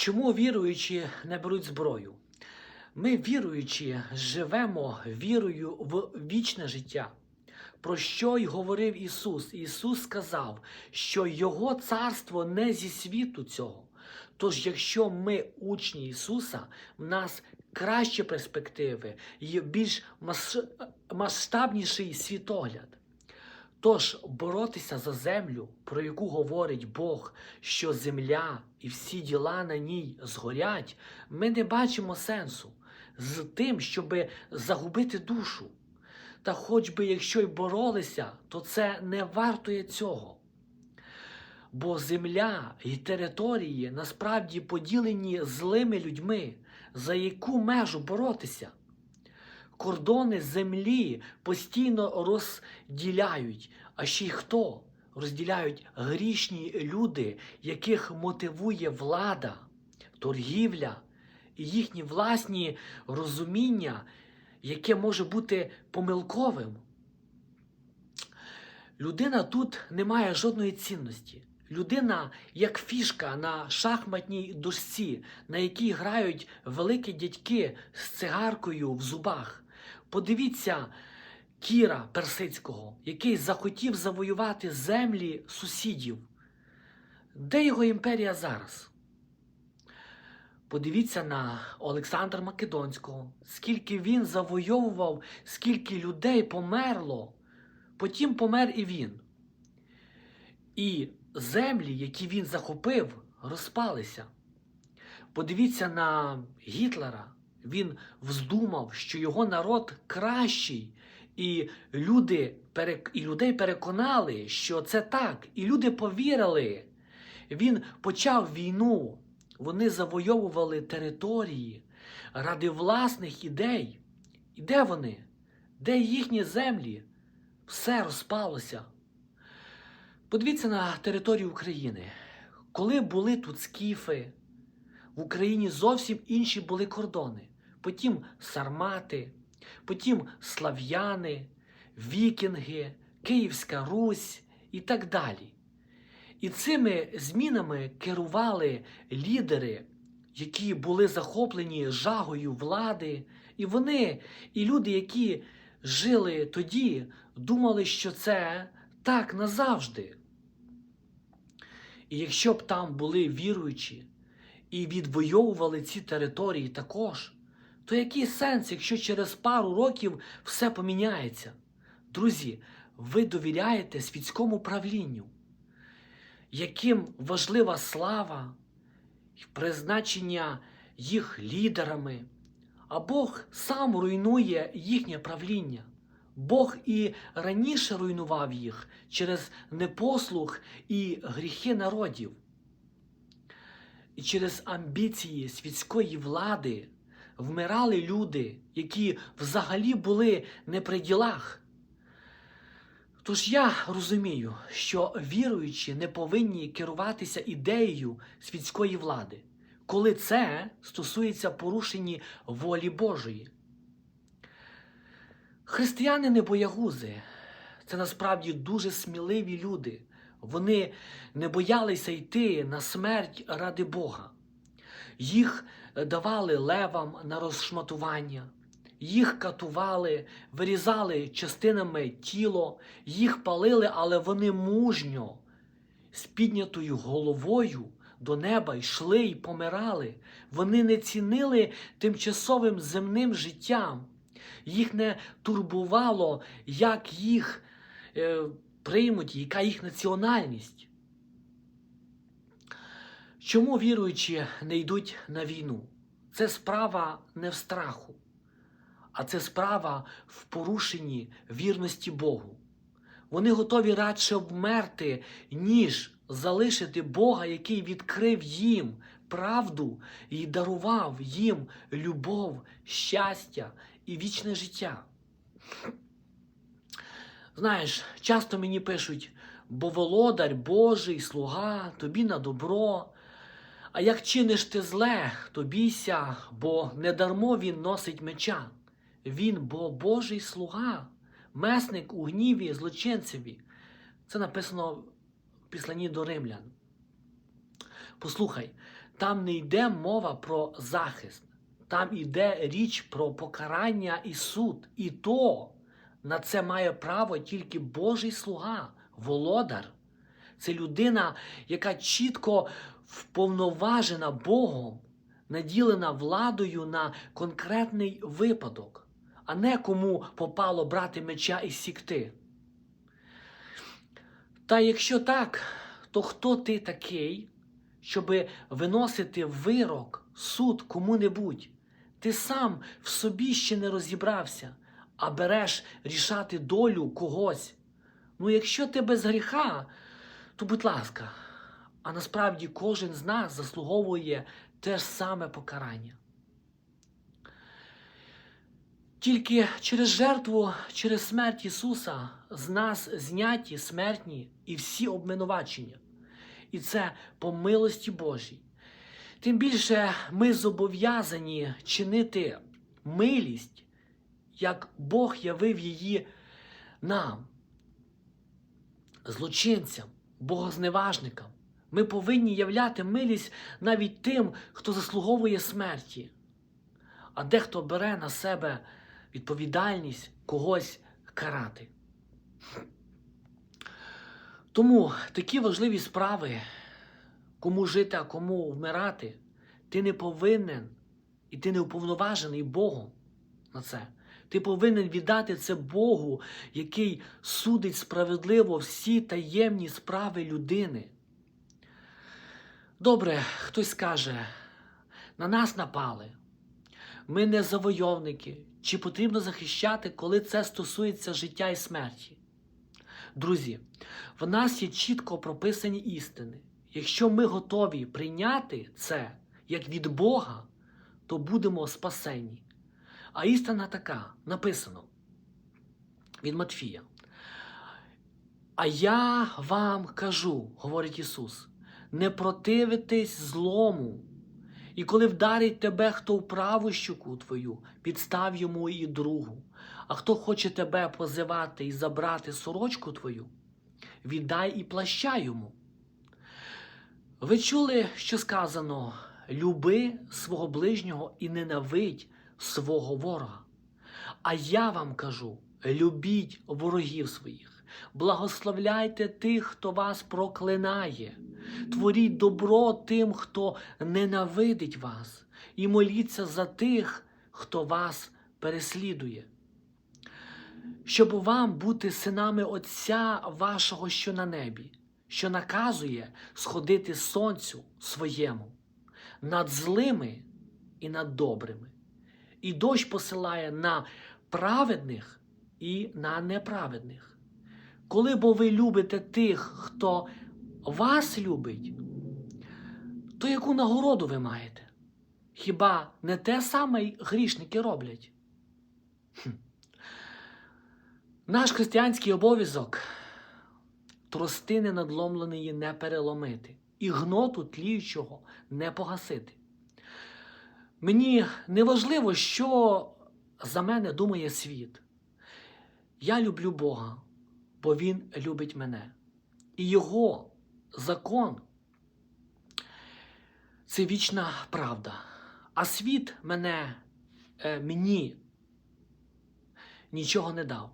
Чому віруючі не беруть зброю? Ми, віруючі, живемо вірою в вічне життя. Про що й говорив Ісус? Ісус сказав, що Його царство не зі світу цього. Тож, якщо ми учні Ісуса, в нас кращі перспективи, і більш масштабніший світогляд. Тож боротися за землю, про яку говорить Бог, що земля і всі діла на ній згорять, ми не бачимо сенсу з тим, щоб загубити душу. Та хоч би якщо й боролися, то це не вартує цього. Бо земля і території насправді поділені злими людьми, за яку межу боротися. Кордони землі постійно розділяють, а ще й хто? Розділяють грішні люди, яких мотивує влада, торгівля і їхні власні розуміння, яке може бути помилковим. Людина тут не має жодної цінності. Людина як фішка на шахматній дошці, на якій грають великі дядьки з цигаркою в зубах. Подивіться Кіра Персицького, який захотів завоювати землі сусідів. Де його імперія зараз? Подивіться на Олександра Македонського, скільки він завойовував, скільки людей померло. Потім помер і він. І землі, які він захопив, розпалися. Подивіться на Гітлера. Він вздумав, що його народ кращий, і люди, і людей переконали, що це так, і люди повірили. Він почав війну. Вони завойовували території ради власних ідей. І де вони? Де їхні землі? Все розпалося. Подивіться на територію України. Коли були тут скіфи, в Україні зовсім інші були кордони. Потім сармати, потім слав'яни, вікінги, Київська Русь і так далі. І цими змінами керували лідери, які були захоплені жагою влади, і вони, і люди, які жили тоді, думали, що це так назавжди. І якщо б там були віруючі і відвоювали ці території також, то який сенс, якщо через пару років все поміняється? Друзі, ви довіряєте світському правлінню, яким важлива слава, призначення їх лідерами, а Бог сам руйнує їхнє правління. Бог і раніше руйнував їх через непослух і гріхи народів. І через амбіції світської влади вмирали люди, які взагалі були не при ділах. Тож я розумію, що віруючі не повинні керуватися ідеєю світської влади, коли це стосується порушені волі Божої. Християни не боягузи. Це насправді дуже сміливі люди. Вони не боялися йти на смерть ради Бога. Їх давали левам на розшматування, їх катували, вирізали частинами тіло, їх палили, але вони мужньо, з піднятою головою до неба йшли й помирали. Вони не цінили тимчасовим земним життям. Їх не турбувало, як їх е, приймуть, яка їх національність. Чому віруючі не йдуть на війну? Це справа не в страху, а це справа в порушенні вірності Богу. Вони готові радше вмерти, ніж залишити Бога, який відкрив їм правду і дарував їм любов, щастя і вічне життя. Знаєш, часто мені пишуть, бо володар Божий, слуга, тобі на добро. А як чиниш ти зле, то бійся, бо недармо він носить меча. Він бо Божий слуга, месник у гніві злочинцеві. Це написано в післанні до римлян. Послухай, там не йде мова про захист, там йде річ про покарання і суд. І то на це має право тільки Божий слуга, володар. Це людина, яка чітко вповноважена Богом, наділена владою на конкретний випадок, а не кому попало брати меча і сікти. Та якщо так, то хто ти такий, щоби виносити вирок, суд кому-небудь? Ти сам в собі ще не розібрався, а береш рішати долю когось. Ну, якщо ти без гріха, то будь ласка, а насправді кожен з нас заслуговує те ж саме покарання. Тільки через жертву, через смерть Ісуса з нас зняті смертні і всі обвинувачення. І це по милості Божій. Тим більше ми зобов'язані чинити милість, як Бог явив її нам, злочинцям, богозневажникам. Ми повинні являти милість навіть тим, хто заслуговує смерті. А дехто бере на себе відповідальність когось карати. Тому такі важливі справи, кому жити, а кому вмирати, ти не повинен і ти не уповноважений Богом на це. Ти повинен віддати це Богу, який судить справедливо всі таємні справи людини. Добре, хтось скаже, на нас напали. Ми не завойовники, чи потрібно захищати, коли це стосується життя і смерті. Друзі, в нас є чітко прописані істини. Якщо ми готові прийняти це як від Бога, то будемо спасені. А істина така написано від Матфія. А я вам кажу, говорить Ісус, не противитесь злому. І коли вдарить тебе хто в праву щуку твою, підстав йому і другу. А хто хоче тебе позивати і забрати сорочку твою, віддай і плаща йому. Ви чули, що сказано: люби свого ближнього і ненавидь свого ворога. А я вам кажу: любіть ворогів своїх, благословляйте тих, хто вас проклинає, творіть добро тим, хто ненавидить вас, і моліться за тих, хто вас переслідує. Щоб вам бути синами Отця вашого, що на небі, що наказує сходити сонцю своєму над злими і над добрими, і дощ посилає на праведних і на неправедних. Коли бо ви любите тих, хто вас любить, то яку нагороду ви маєте? Хіба не те саме й грішники роблять? Хм. Наш християнський обов'язок тростини надломленої не переломити і гноту тліючого не погасити. Мені не важливо, що за мене думає світ. Я люблю Бога, бо Він любить мене. І Його закон це вічна правда. А світ мене, е, мені нічого не дав.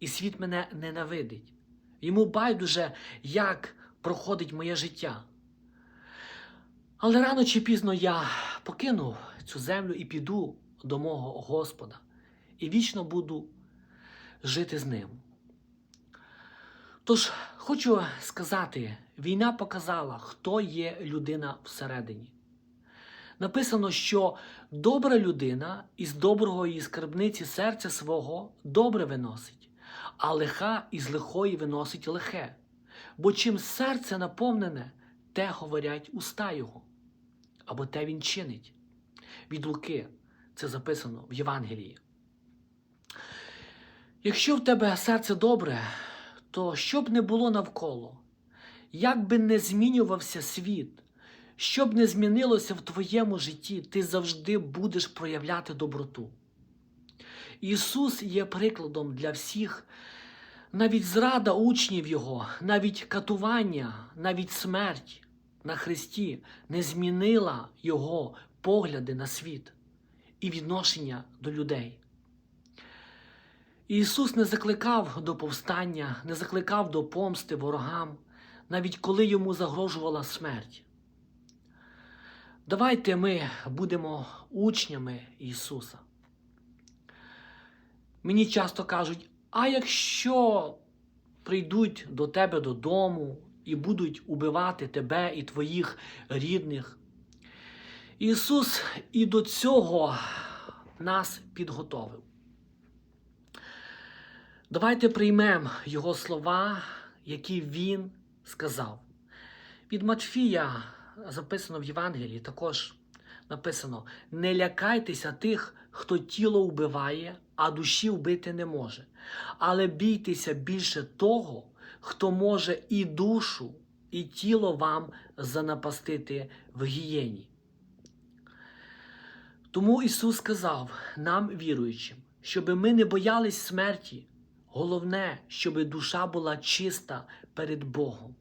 І світ мене ненавидить. Йому байдуже, як проходить моє життя. Але рано чи пізно я покину цю землю і піду до мого Господа, і вічно буду жити з ним. Тож хочу сказати, війна показала, хто є людина всередині. Написано, що добра людина із доброго її скарбниці серця свого добре виносить, а лиха із лихої виносить лихе. Бо чим серце наповнене, те говорять уста його, або те він чинить. Від Луки це записано в Євангелії. Якщо в тебе серце добре, то що б не було навколо, як би не змінювався світ, що б не змінилося в твоєму житті, ти завжди будеш проявляти доброту. Ісус є прикладом для всіх, навіть зрада учнів Його, навіть катування, навіть смерть, на Христі не змінила його погляди на світ і відношення до людей. Ісус не закликав до повстання, не закликав до помсти ворогам, навіть коли йому загрожувала смерть. Давайте ми будемо учнями Ісуса. Мені часто кажуть, а якщо прийдуть до тебе додому і будуть убивати тебе і твоїх рідних. Ісус і до цього нас підготовив. Давайте приймемо Його слова, які Він сказав. Від Матфія записано в Євангелії також написано: не лякайтеся тих, хто тіло вбиває, а душі вбити не може. Але бійтеся більше того, хто може і душу, і тіло вам занапастити в гієні. Тому Ісус сказав нам, віруючим, щоб ми не боялись смерті. Головне, щоб душа була чиста перед Богом.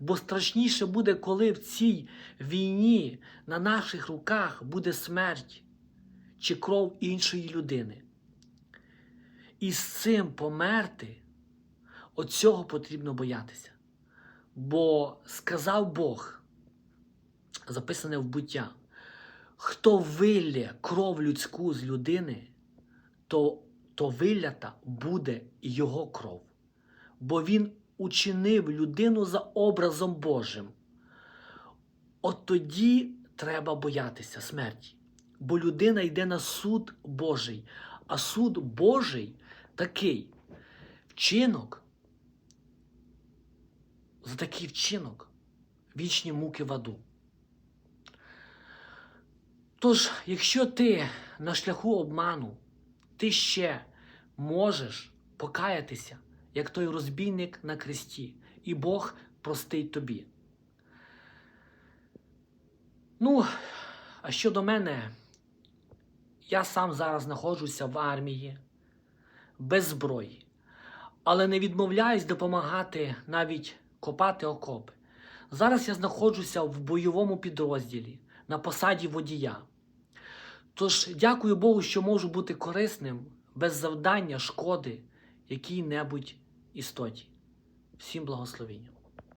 Бо страшніше буде, коли в цій війні на наших руках буде смерть чи кров іншої людини. І з цим померти, от цього потрібно боятися. Бо сказав Бог, записане в буття, хто вилє кров людську з людини, то, то вилята буде його кров. Бо він учинив людину за образом Божим. От тоді треба боятися смерті. Бо людина йде на суд Божий, а суд Божий такий вчинок. За такий вчинок вічні муки в аду. Тож, якщо ти на шляху обману, ти ще можеш покаятися, як той розбійник на кресті, і Бог простить тобі. Ну, а щодо мене, я сам зараз знаходжуся в армії без зброї, але не відмовляюсь допомагати навіть копати окопи. Зараз я знаходжуся в бойовому підрозділі на посаді водія. Тож дякую Богу, що можу бути корисним без завдання шкоди якій-небудь істоті. Всім благословіння.